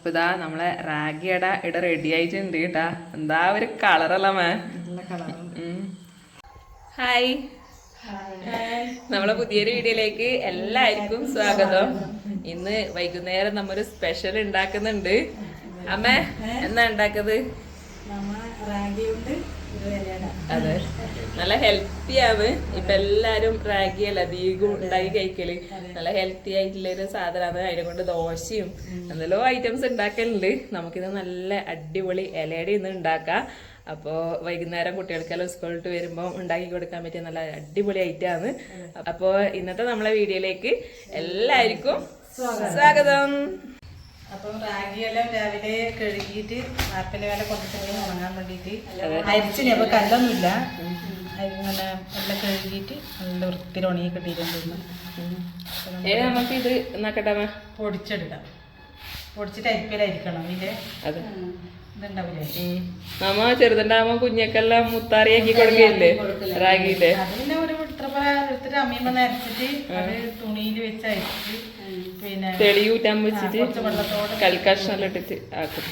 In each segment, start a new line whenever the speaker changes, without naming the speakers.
അപ്പോൾ ഇതാ നമ്മളെ റാഗിയട ഇട റെഡി ആയിട്ടുണ്ട് കേട്ടാ എന്താ ഒരു കളറല്ലേ മേ ഹായ് നമ്മളെ പുതിയൊരു വീഡിയോയിലേക്ക് എല്ലാവർക്കും സ്വാഗതം ഇന്ന് വൈകുന്നേരം നമ്മൊരു സ്പെഷ്യൽ ഉണ്ടാക്കുന്നുണ്ട് അമ്മേ എന്നാ ഉണ്ടാക്കത് അതെ നല്ല ഹെൽത്തി ആവ് ഇപ്പൊ എല്ലാരും റാഗി അല്ല അധികം ഉണ്ടാക്കി കഴിക്കല് നല്ല ഹെൽത്തി ആയിട്ടുള്ള ഒരു സാധനമാണ് അതിനെ കൊണ്ട് ദോശയും എന്തെല്ലോ ഐറ്റംസ് ഉണ്ടാക്കലുണ്ട് നമുക്കിത് നല്ല അടിപൊളി ഇലയുടെ ഇന്ന് ഉണ്ടാക്കാം അപ്പോ വൈകുന്നേരം കുട്ടികൾക്കെല്ലാം സ്കൂളിട്ട് വരുമ്പോൾ ഉണ്ടാക്കി കൊടുക്കാൻ പറ്റിയ നല്ല അടിപൊളി ഐറ്റമാണ് അപ്പോ ഇന്നത്തെ നമ്മളെ വീഡിയോയിലേക്ക് എല്ലാവർക്കും സ്വാഗതം
അപ്പം റാഗിയെല്ലാം രാവിലെ കഴുകിയിട്ട് ആപ്പിലെ വേല കൊണ്ടിട്ടുണ്ടെങ്കിൽ ഉണങ്ങാൻ വേണ്ടിയിട്ട് അരിച്ചിനി അപ്പോൾ കല്ലൊന്നുമില്ല ഇങ്ങനെ എല്ലാം കഴുകിയിട്ട് നല്ല വൃത്തിയിൽ ഉണങ്ങി കിട്ടിയിട്ടുണ്ട്
നമുക്ക് ഇത് എന്നാക്കട്ടെ
പൊടിച്ചെടുക്കാം പൊടിച്ചിട്ട് അരിപ്പിലായിരിക്കണം ഇല്ലേ അതെ
നമ്മ ചെറുതുണ്ടാകുമ്പോ കുഞ്ഞക്കെല്ലാം മുത്താറിയാക്കി കൊടുക്കില്ലേ റാഗിയില്ലേ
അതിന് ഒരു നൂലുപ്പറ എടുത്തിട്ട് അത്
തെളിയൂറ്റാൻ വെച്ചിട്ട് കുറച്ച് ഇട്ടിട്ട് ആക്കും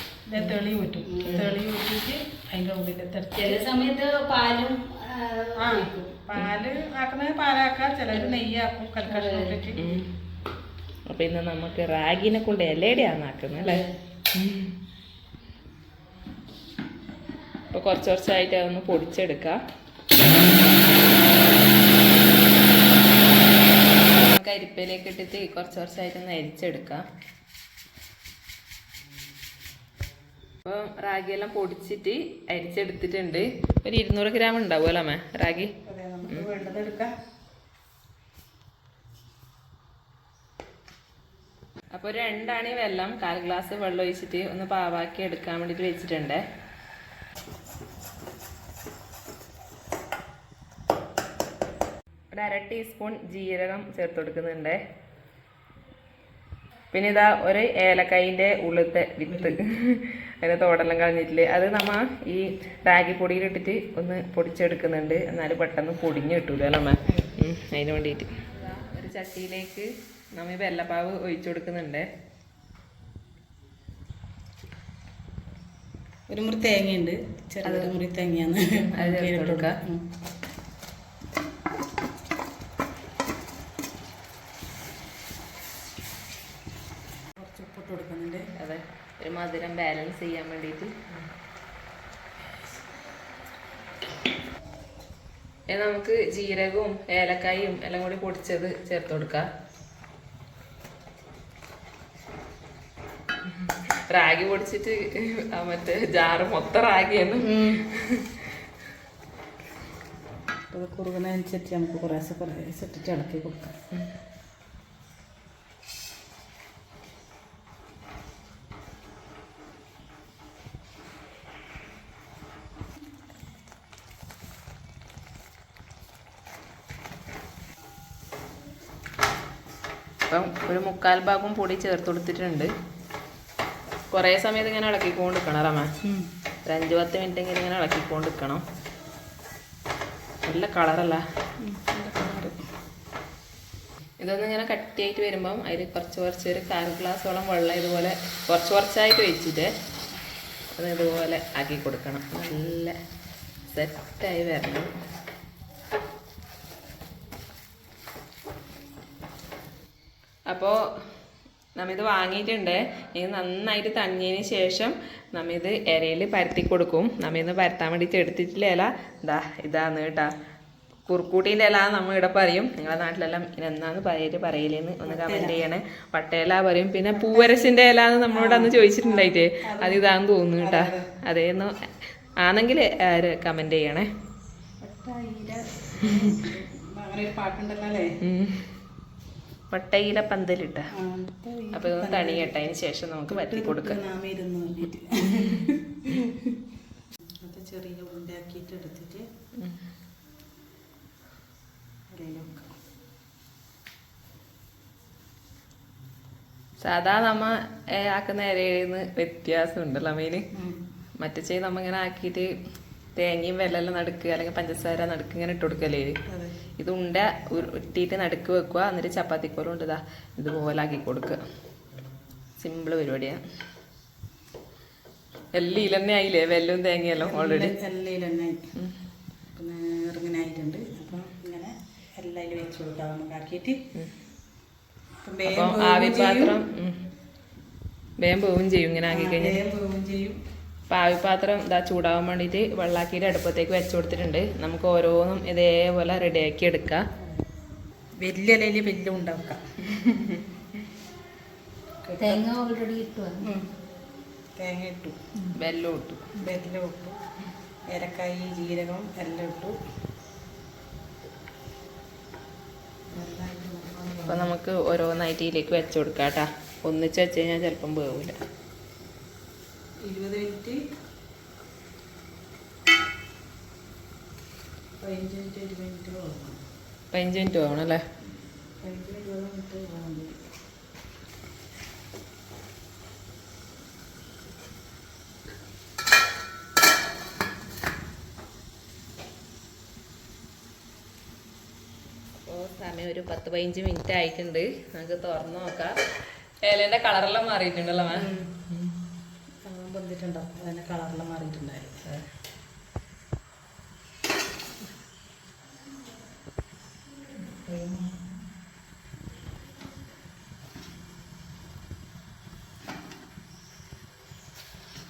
തെളി ഊറ്റും
തെളി ഊറ്റിട്ട് അതിൻ്റെ ഉള്ളിൽ ചില സമയത്ത് പാലും
ആ പാല് ആക്കുന്നത് പാലാക്കാം ചിലർ നെയ്യാക്കും കൽക്കഷ്ണം
അപ്പൊ ഇന്ന് നമുക്ക് റാഗിനെ കൊണ്ട് ഇലയുടെയാണ് ആക്കുന്നത് അല്ലേ അപ്പോൾ കുറച്ച് കുറച്ചായിട്ട് അതൊന്ന് പൊടിച്ചെടുക്കാം നമുക്ക് അരിപ്പയിലേക്ക് ഇട്ടിട്ട് കുറച്ച് ഒന്ന് അരിച്ചെടുക്കാം അപ്പോൾ റാഗിയെല്ലാം പൊടിച്ചിട്ട് അരിച്ചെടുത്തിട്ടുണ്ട് ഒരു ഇരുന്നൂറ് ഗ്രാം ഉണ്ടാവുമല്ലോ അമ്മ റാഗി അപ്പോൾ രണ്ടാണ് ഈ വെള്ളം കാൽ ഗ്ലാസ് വെള്ളം ഒഴിച്ചിട്ട് ഒന്ന് പാവാക്കി എടുക്കാൻ വേണ്ടിയിട്ട് വെച്ചിട്ടുണ്ട് ഒരു അര ടീസ്പൂൺ ജീരകം ചേർത്ത് കൊടുക്കുന്നുണ്ട് പിന്നെ ഇതാ ഒരു ഏലക്കായിൻ്റെ ഉള്ളത്തെ വിത്ത് അതിന് തോടെല്ലാം കളഞ്ഞിട്ടില്ലേ അത് നമ്മ ഈ റാഗി പൊടിയിലിട്ടിട്ട് ഒന്ന് പൊടിച്ചെടുക്കുന്നുണ്ട് എന്നാൽ പെട്ടെന്ന് പൊടിഞ്ഞു കിട്ടൂല നമ്മ അതിന് വേണ്ടിയിട്ട്
ഒരു ചട്ടിയിലേക്ക് നമ്മ വെല്ലപ്പാവ് ഒഴിച്ചു കൊടുക്കുന്നുണ്ട് ഒരു മുറി തേങ്ങയുണ്ട് ചെറിയ മുറി തേങ്ങയാണ് അത് കൊടുക്കുക കൊടുക്കുന്നുണ്ട്
അതെ ഒരു മധുരം ബാലൻസ് ചെയ്യാൻ വേണ്ടിയിട്ട് നമുക്ക് ജീരകവും ഏലക്കായും എല്ലാം കൂടി പൊടിച്ചത് ചേർത്ത് കൊടുക്കാം റാഗി പൊടിച്ചിട്ട് മറ്റേ ജാറ് മൊത്തം റാഗിയാണ്
കുറുകുന്നതനുസരിച്ച് നമുക്ക് കുറേശ്ശെ കുറേശ്ശെ ഇട്ടിട്ട് ഇളക്കി കൊടുക്കാം
അപ്പം ഒരു മുക്കാൽ ഭാഗം പൊടി ചേർത്ത് കൊടുത്തിട്ടുണ്ട് കുറേ സമയത്ത് ഇങ്ങനെ ഇളക്കിക്കൊണ്ട് നിൽക്കണം റമ ഒരു അഞ്ചു പത്ത് മിനിറ്റ് എങ്കിലും ഇങ്ങനെ ഇളക്കിക്കൊണ്ട് നിൽക്കണം നല്ല കളറല്ല ഇതൊന്നും ഇങ്ങനെ കട്ടിയായിട്ട് വരുമ്പം അതിൽ കുറച്ച് കുറച്ച് ഒരു കാൽ ഗ്ലാസോളം വെള്ളം ഇതുപോലെ കുറച്ച് കുറച്ചായിട്ട് വെച്ചിട്ട് അത് ഇതുപോലെ ആക്കി കൊടുക്കണം നല്ല സെറ്റായി വരണം അപ്പോൾ നമ്മിത് വാങ്ങിയിട്ടുണ്ട് ഇനി നന്നായിട്ട് തണിഞ്ഞതിന് ശേഷം നമ്മിത് ഇരയിൽ പരത്തി കൊടുക്കും നമ്മിന്ന് പരത്താൻ വേണ്ടിയിട്ട് എടുത്തിട്ടില്ല ഇല ഇതാ ഇതാന്ന് കേട്ടോ കുറുക്കൂട്ടിൻ്റെ ഇല നമ്മൾ ഇവിടെ പറയും നിങ്ങളെ നാട്ടിലെല്ലാം എന്നാന്ന് പറയിട്ട് പറയില്ലെന്ന് ഒന്ന് കമൻറ്റ് ചെയ്യണേ പട്ടയില പറയും പിന്നെ പൂവരസിൻ്റെ ഇല എന്ന് നമ്മളോട് അന്ന് ചോദിച്ചിട്ടുണ്ടായിട്ടേ അത് ഇതാന്ന് തോന്നുന്നു കേട്ടോ അതേന്ന് ആണെങ്കിൽ കമൻറ്റ് ചെയ്യണേ
ഒരു പാട്ടുണ്ടല്ലോ അല്ലേ
വട്ടയില പന്തലിട്ട അപ്പൊ ഇതൊന്ന് തണിയട്ടെ അതിന് ശേഷം നമുക്ക് വറ്റി കൊടുക്കാം
ചെറിയ ഉണ്ടാക്കിയിട്ട് എടുത്തിട്ട്
സാധാ നമ്മ ആക്കുന്ന ഇലയിൽ നിന്ന് വ്യത്യാസം ഉണ്ടല്ലോ അമ്മയില് മറ്റേ ചെയ്ത് നമ്മ ഇങ്ങനെ ആക്കിയിട്ട് തേങ്ങയും വെല്ലെല്ലാം നടക്കുക അല്ലെങ്കിൽ പഞ്ചസാര നടക്കുക ഇങ്ങനെ ഇട്ട് കൊടുക്കലേ ഇത് ഉണ്ട ഉരുട്ടിയിട്ട് നടുക്ക് വെക്കുക എന്നിട്ട് ചപ്പാത്തിക്കോലും ഉണ്ട് ഇതാ ഇതുപോലെ ആക്കി കൊടുക്കുക സിമ്പിൾ പരിപാടിയാണ് എല്ലീൽ തന്നെ ആയില്ലേ വെല്ലും തേങ്ങയല്ലോ
ഓൾറെഡി ആയിട്ടുണ്ട് അപ്പം
ഇങ്ങനെ ചെയ്യും ഇങ്ങനെ ആക്കി കഴിഞ്ഞാൽ ചെയ്യും പാത്രം ഇതാ ചൂടാവാൻ വേണ്ടിയിട്ട് വെള്ളാക്കിയിട്ട് അടുപ്പത്തേക്ക് വെച്ചു കൊടുത്തിട്ടുണ്ട് നമുക്ക് ഓരോന്നും ഇതേപോലെ റെഡിയാക്കി എടുക്കാം
വലിയ അല്ലെങ്കിൽ വലിയ ഉണ്ടാക്കാം
തേങ്ങ ഓൾറെഡി ഇട്ടു
തേങ്ങ ഇട്ടു വെല്ലം ഇട്ടു വെല്ലം ഇട്ടു ഏലക്കായി ജീരകം എല്ലാം ഇട്ടു
അപ്പോൾ നമുക്ക് ഓരോ ഇതിലേക്ക് വെച്ചു കൊടുക്കാം കേട്ടോ ഒന്നിച്ച് വെച്ച് കഴിഞ്ഞാൽ ചിലപ്പം വേവില്ല
ഇരുപത് മിനിറ്റ് പതിനഞ്ച് മിനിറ്റ് ഇരുപത് മിനിറ്റ്
പതിനഞ്ച് മിനിറ്റ് വേണം അല്ലേ പതിനഞ്ച് ഇരുപത് മിനിറ്റ് വേണം സമയം ഒരു പത്ത് പതിനഞ്ച് മിനിറ്റ് ആയിട്ടുണ്ട് നമുക്ക് തുറന്നു നോക്കാം ഏലേൻ്റെ കളറെല്ലാം മാറിയിട്ടുണ്ടല്ലോ മാം
കളറിൽ മാറിയിട്ടുണ്ടായിരുന്നു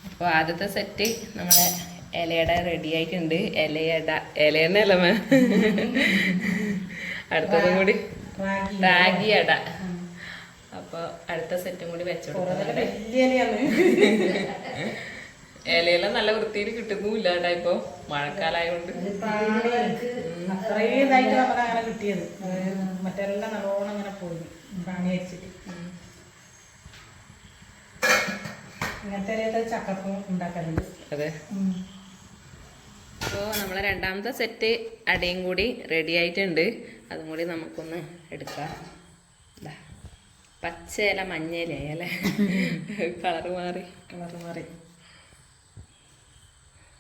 അപ്പോൾ ആദ്യത്തെ സെറ്റ് നമ്മളെ ഇലയട റെഡി ആയിട്ടുണ്ട് ഇലയട ഇലമ അടുത്തതും കൂടി റാഗി അട അപ്പോൾ അടുത്ത സെറ്റും കൂടി വെച്ചു കൊടുക്കുന്നുണ്ട് ഇലയെല്ലാം നല്ല വൃത്തിയിൽ കിട്ടുന്നുമില്ല കേട്ടാ ഇപ്പൊ മഴക്കാലായോണ്ട്
അത്രയും ഇതായിട്ട് നമുക്ക് അങ്ങനെ കിട്ടിയത് മറ്റെല്ലാം നല്ലോണം അങ്ങനെ പോയി പ്രാണി അരിച്ചിട്ട് ഇങ്ങനത്തെ ചക്കപ്പം ഉണ്ടാക്കാറുണ്ട് അതെ
അപ്പോൾ നമ്മളെ രണ്ടാമത്തെ സെറ്റ് അടയും കൂടി റെഡി ആയിട്ടുണ്ട് അതും കൂടി നമുക്കൊന്ന് എടുക്കാം പച്ച ഇല മഞ്ഞയിലേ അല്ലേ കളർ മാറി കളർ മാറി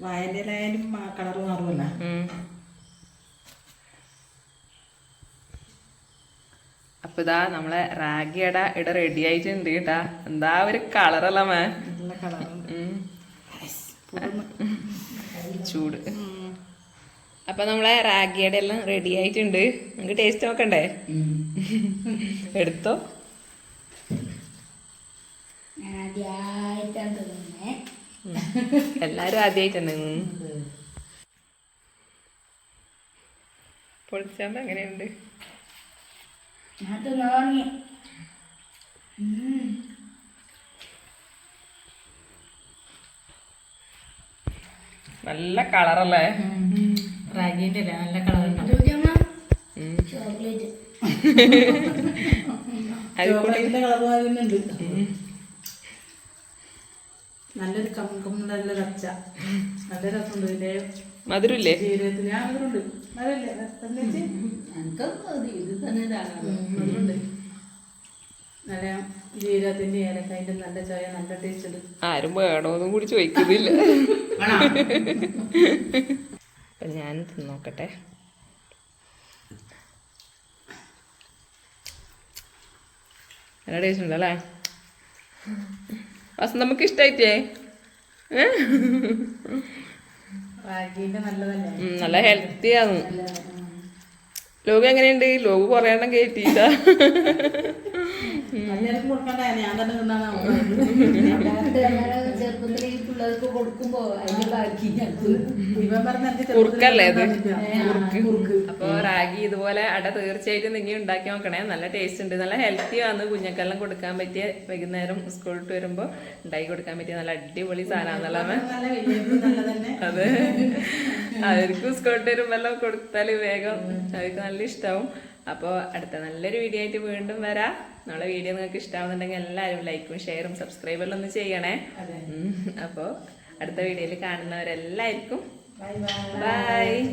വായൻ്റെലായാലും കളർ മാറുമല്ല
അപ്പൊ ഇതാ നമ്മളെ റാഗിയട ഇട റെഡി ആയിട്ടുണ്ട് കേട്ടാ എന്താ ഒരു കളറല്ല മേ ചൂട് അപ്പൊ നമ്മളെ റാഗിയുടെ എല്ലാം റെഡി ആയിട്ടുണ്ട് നമുക്ക് ടേസ്റ്റ് നോക്കണ്ടേ എടുത്തോ
ആദ്യമായിട്ടാണ്
എല്ലാരും ആദ്യമായിട്ടാണ് പൊളിച്ചാണ്ട് നല്ല കളറല്ലേ
റാഗിന്റെ നല്ല കളർ ചോക്ലേറ്റ് അത് കളർ നല്ലൊരു കമ്മുള്ള പച്ച നല്ല രസമുണ്ട്
മധുരല്ലേ ആരും വേണോന്നും കൂടി ചോദിക്കുന്നില്ല അപ്പം ഞാൻ നോക്കട്ടെ നല്ല ടേസ്റ്റ് ഉണ്ടല്ലേ വസന്ത നമുക്ക് ഇഷ്ടായിട്ടേ നല്ല ഹെൽത്തി ആണ് ലോഗ് എങ്ങനെയുണ്ട് ലോഗ് കുറേ എണ്ണം കയറ്റിയിട്ടാ അപ്പൊ റാഗി ഇതുപോലെ അട തീർച്ചയായിട്ടും നിങ്ങൾ ഉണ്ടാക്കി നോക്കണേ നല്ല ടേസ്റ്റ് ഉണ്ട് നല്ല ഹെൽത്തി ആണ് കുഞ്ഞക്കെല്ലാം കൊടുക്കാൻ പറ്റിയ വൈകുന്നേരം സ്കൂളിട്ട് വരുമ്പോ ഉണ്ടാക്കി കൊടുക്കാൻ പറ്റിയ നല്ല അടിപൊളി സാധനമാണല്ലോ അതെ അവർക്ക് സ്കൂളിട്ട് വരുമ്പോ എല്ലാം കൊടുത്താല് വേഗം അവർക്ക് നല്ല ഇഷ്ടാവും അപ്പോൾ അടുത്ത നല്ലൊരു വീഡിയോ ആയിട്ട് വീണ്ടും വരാം നമ്മളെ വീഡിയോ നിങ്ങൾക്ക് ഇഷ്ടമാകുന്നുണ്ടെങ്കിൽ എല്ലാവരും ലൈക്കും ഷെയറും സബ്സ്ക്രൈബെല്ലാം ഒന്ന് ചെയ്യണേ അപ്പോൾ അടുത്ത വീഡിയോയിൽ കാണുന്നവരെല്ലാവർക്കും ബൈ